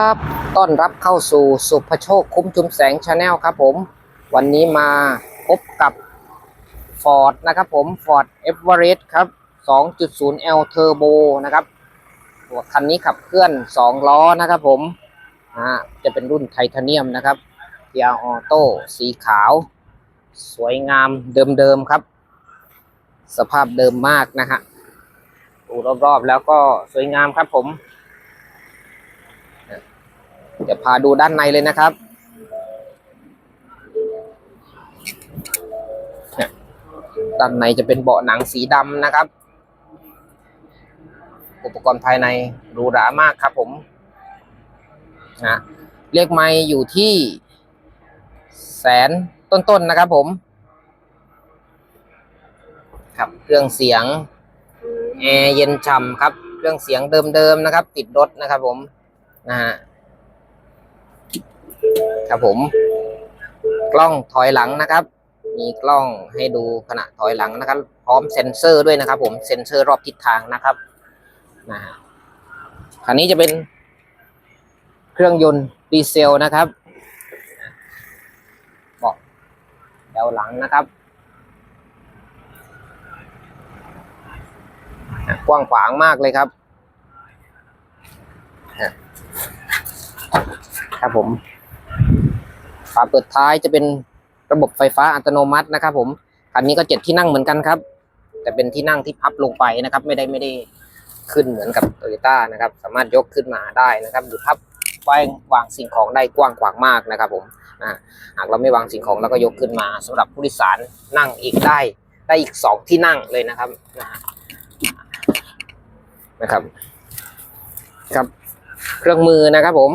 ครับต้อนรับเข้าสู่สุภโชคคุ้มชุมแสงชาแนลครับผม วันนี้มาพบกับ Ford นะครับผม Ford Everest ครับ 2.0L Turbo นะครับตัวคันนี้ขับเคลื่อน 2 ล้อนะครับผมอ่าจะเป็นรุ่นไทเทเนียมนะครับเกียร์ออโต้สีขาว สวยงามเดิมๆครับ สภาพเดิมมากนะฮะดูรอบๆแล้วก็สวยงามครับผม เดี๋ยวพาดูด้านในเลยนะครับด้านในจะเป็นเบาะหนังสีดำนะครับ อุปกรณ์ภายในหรูหรามากครับผมนะเลขไม้อยู่ที่แสนต้นๆนะครับผม ครับเครื่องเสียงแอร์เย็นฉ่ำครับ เครื่องเสียงเดิมๆนะครับ ติดรถนะครับผมนะฮะ ครับผม กล้องถอยหลังนะครับ มีกล้องให้ดูขณะถอยหลังนะครับ พร้อมเซ็นเซอร์ด้วยนะครับ ผมเซ็นเซอร์รอบทิศทางนะครับนะฮะคันนี้จะเป็นเครื่องยนต์ดีเซลนะครับเบอกแถวหลังนะครับ กว้างขวางมากเลยครับ ครับผม ฝาเปิดท้ายจะเป็นระบบไฟฟ้าอัตโนมัตินะครับ ผมคันนี้ก็เจ็ดที่นั่งเหมือนกันครับ แต่เป็นที่นั่งที่พับลงไปนะครับ ไม่ได้ไม่ได้ขึ้นเหมือนกับโตโยต้านะครับ สามารถยกขึ้นมาได้นะครับหรือพับไว้วางสิ่งของได้กว้างขวางมากนะครับ ผมอ่าหากเราไม่วางสิ่งของเราก็ยกขึ้นมาสำหรับผู้โดยสารนั่งอีกได้ ได้อีกสองที่นั่งเลยนะครับนะครับ ครับ เครื่องมือนะครับผม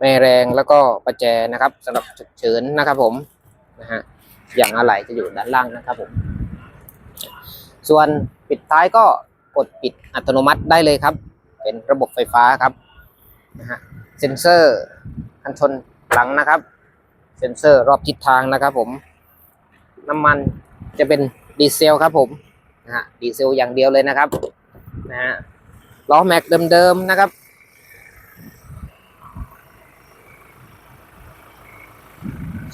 แม่แรงแล้วก็ประแจนะครับสำหรับฉุกเฉินนะครับผมนะฮะอย่างอะไหล่จะอยู่ด้านล่างนะครับผม ส่วนปิดท้ายก็กดปิดอัตโนมัติได้เลยครับ เป็นระบบไฟฟ้าครับนะฮะเซ็นเซอร์คันชนหลังนะครับ เซ็นเซอร์รอบทิศทางนะครับผม น้ำมันจะเป็นดีเซลครับผมนะฮะดีเซลอย่างเดียวเลยนะครับนะฮะล้อแม็กเดิมๆนะครับ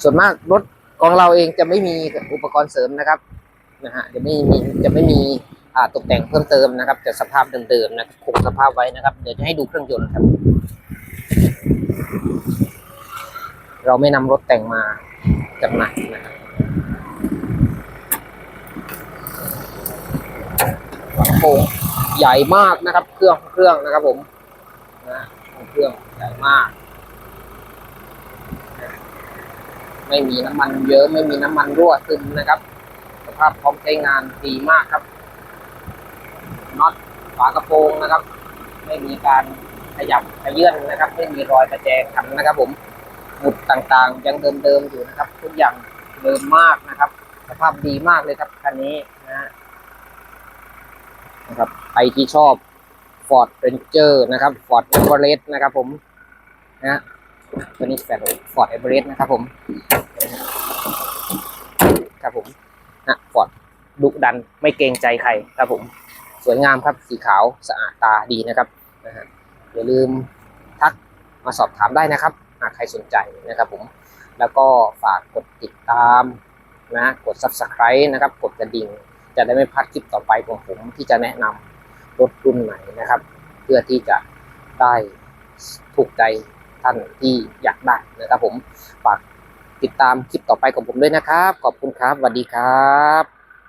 ส่วนมากรถของเราเองจะไม่มีอุปกรณ์เสริมนะครับนะฮะจะไม่มีจะไม่มีอ่าตกแต่งเพิ่มเติมนะครับแต่สภาพเดิมๆนะคงสภาพไว้นะครับ เดี๋ยวจะให้ดูเครื่องยนต์ครับ เราไม่นำรถแต่งมาจำหน่ายนะครับฝาโปร่งใหญ่มากนะครับ เครื่องเครื่องนะครับผมนะเครื่องใหญ่มาก ไม่มีน้ำมันเยอะไม่มีน้ำมันรั่วซึมนะครับ สภาพพร้อมใช้งานดีมากครับน็อตฝากระโปรงนะครับ ไม่มีการขยับขยื่นนะครับ ไม่มีรอยกระแจขันนะครับ ผมหมุดต่างๆ ยังเดิมๆอยู่นะครับ ทุกอย่างเดิมมากนะครับ สภาพดีมากเลยครับคันนี้นะนะครับใครที่ชอบ Ford Ranger นะครับ Ford Everest นะครับผมนะฮะ ตัวนี้แฟน Ford Everest นะครับผมครับผมนะฟอร์ดดุดันไม่เกรงใจใครครับผมสวยงามครับสีขาวสะอาดตาดีนะครับนะฮะอย่าลืมทักมาสอบถามได้นะครับ หากใครสนใจนะครับผมแล้วก็ฝากกดติดตามนะกด subscribe นะครับ กดกระดิ่ง จะได้ไม่พลาดคลิปต่อไปของผมที่จะแนะนำรถรุ่นไหนนะครับ เพื่อที่จะได้ถูกใจ ท่านที่อยากได้นะครับผมฝากติดตามคลิปต่อไปของผมด้วยนะครับ ขอบคุณครับสวัสดีครับ